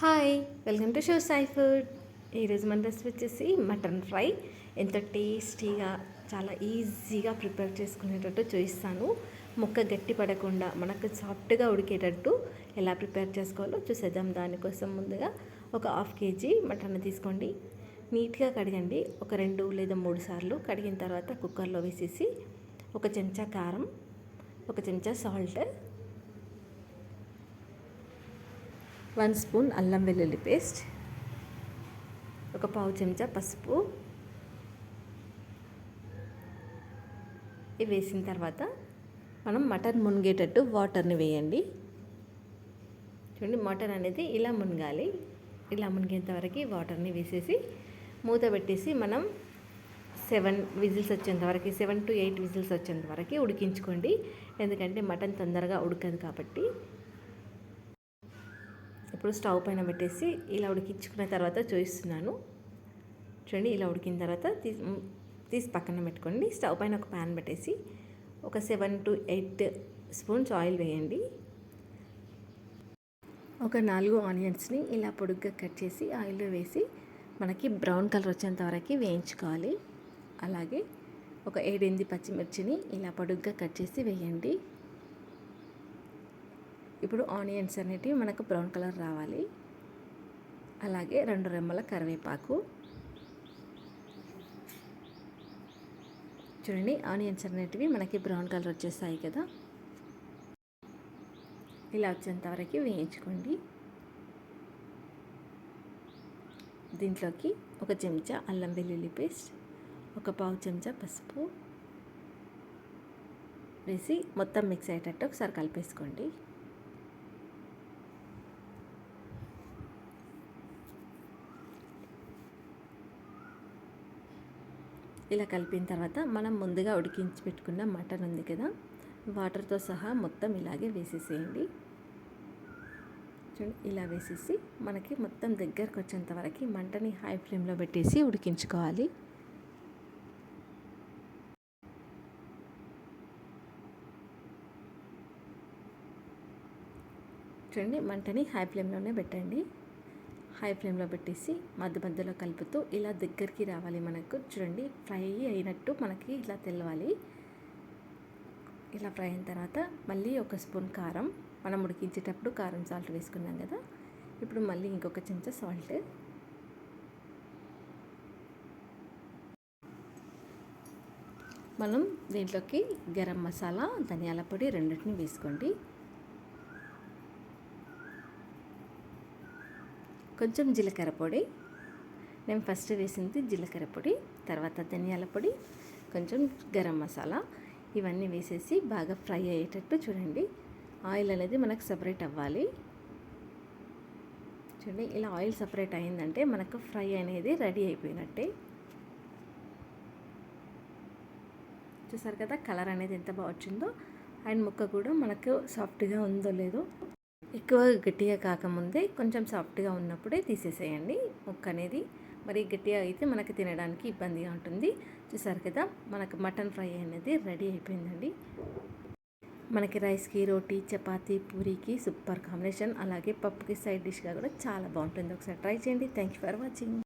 Hi welcome to show Sai food. ఈరోజు మన recipe వచ్చేసి మటన్ ఫ్రై. ఎంత టేస్టీగా చాలా ఈజీగా ప్రిపేర్ చేసుకునేటట్టు చూపిస్తాను. ముక్క గట్టి పడకుండా మనకు సాఫ్ట్గా ఉడికేటట్టు ఎలా ప్రిపేర్ చేసుకోవాలో చూసేద్దాం. దానికోసం ముందుగా ఒక హాఫ్ కేజీ మటన్ తీసుకోండి. నీట్గా కడగండి. ఒక రెండు లేదా మూడు సార్లు కడిగిన తర్వాత కుక్కర్లో వేసేసి ఒక చెంచా కారం ఒక చెంచా సాల్ట్ వన్ స్పూన్ అల్లం వెల్లుల్లి పేస్ట్ ఒక పావు చెంచా పసుపు. ఇవి వేసిన తర్వాత మనం మటన్ మునిగేటట్టు వాటర్ని వేయండి. చూడండి మటన్ అనేది ఇలా మునగాలి. ఇలా మునిగేంతవరకు వాటర్ని వేసేసి మూత పెట్టేసి మనం సెవెన్ విజిల్స్ వచ్చేంత వరకు సెవెన్ టు ఎయిట్ విజిల్స్ వచ్చేంత వరకు ఉడికించుకోండి. ఎందుకంటే మటన్ తొందరగా ఉడకదు కాబట్టి ఇప్పుడు స్టవ్ పైన పెట్టేసి ఇలా ఉడికించుకున్న తర్వాత చూపిస్తున్నాను. చూడండి ఇలా ఉడికిన తర్వాత తీసి తీసి పక్కన పెట్టుకోండి. స్టవ్ పైన ఒక ప్యాన్ పెట్టేసి ఒక seven to eight spoons oil వేయండి. ఒక నాలుగు ఆనియన్స్ని ఇలా పొడుగ్గా కట్ చేసి ఆయిల్లో వేసి మనకి బ్రౌన్ కలర్ వచ్చేంత వరకు వేయించుకోవాలి. అలాగే ఒక ఏడెనిమిది పచ్చిమిర్చిని ఇలా పొడుగ్గా కట్ చేసి వేయండి. ఇప్పుడు ఆనియన్స్ అనేటివి మనకు బ్రౌన్ కలర్ రావాలి. అలాగే రెండు రెమ్మల కరివేపాకు. చూడండి ఆనియన్స్ అనేటివి మనకి బ్రౌన్ కలర్ వచ్చేస్తాయి కదా. ఇలా వచ్చేంత వరకు వేయించుకోండి. దీంట్లోకి ఒక చెంచా అల్లం వెల్లుల్లి పేస్ట్ ఒక పావు చెంచా పసుపు వేసి మొత్తం మిక్స్ అయ్యేటట్టు ఒకసారి కలిపేసుకోండి. ఇలా కలిపిన తర్వాత మనం ముందుగా ఉడికించి పెట్టుకున్న మటన్ ఉంది కదా వాటర్తో సహా మొత్తం ఇలాగే వేసేసేయండి. చూడండి ఇలా వేసేసి మనకి మొత్తం దగ్గరకు వచ్చేంత వరకు మంటని హై ఫ్లేమ్లో పెట్టేసి ఉడికించుకోవాలి. చూడండి మంటని హై ఫ్లేమ్లోనే పెట్టండి. హై ఫ్లేమ్లో పెట్టేసి మధ్య మధ్యలో కలుపుతూ ఇలా దగ్గరికి రావాలి మనకు. చూడండి ఫ్రై అయినట్టు మనకి ఇలా తెలవాలి. ఇలా ఫ్రై అయిన తర్వాత మళ్ళీ ఒక స్పూన్ కారం. మనం ఉడికించేటప్పుడు కారం సాల్ట్ వేసుకున్నాం కదా. ఇప్పుడు మళ్ళీ ఇంకొక చెంచా సాల్ట్. మనం దీంట్లోకి గరం మసాలా ధనియాల పొడి రెండింటిని వేసుకోండి. కొంచెం జీలకర్ర పొడి. నేను ఫస్ట్ వేసింది జీలకర్ర పొడి తర్వాత ధనియాల పొడి కొంచెం గరం మసాలా. ఇవన్నీ వేసేసి బాగా ఫ్రై అయ్యేటట్టు చూడండి. ఆయిల్ అనేది మనకు సపరేట్ అవ్వాలి. చూడండి ఇలా ఆయిల్ సపరేట్ అయిందంటే మనకు ఫ్రై అనేది రెడీ అయిపోయినట్టే. చూసారు కదా కలర్ అనేది ఎంత బాగా వచ్చిందో. అండ్ ముక్క కూడా మనకు సాఫ్ట్గా ఉందో లేదో. ఎక్కువ గట్టిగా కాకముందే కొంచెం సాఫ్ట్గా ఉన్నప్పుడే తీసేసేయండి. ముక్క అనేది మరి గట్టిగా అయితే మనకి తినడానికి ఇబ్బందిగా ఉంటుంది. చూసారు కదా మనకు మటన్ ఫ్రై అనేది రెడీ అయిపోయిందండి. మనకి రైస్కి రోటీ చపాతీ పూరీకి సూపర్ కాంబినేషన్. అలాగే పప్పుకి సైడ్ డిష్గా కూడా చాలా బాగుంటుంది. ఒకసారి ట్రై చేయండి. Thank you for watching.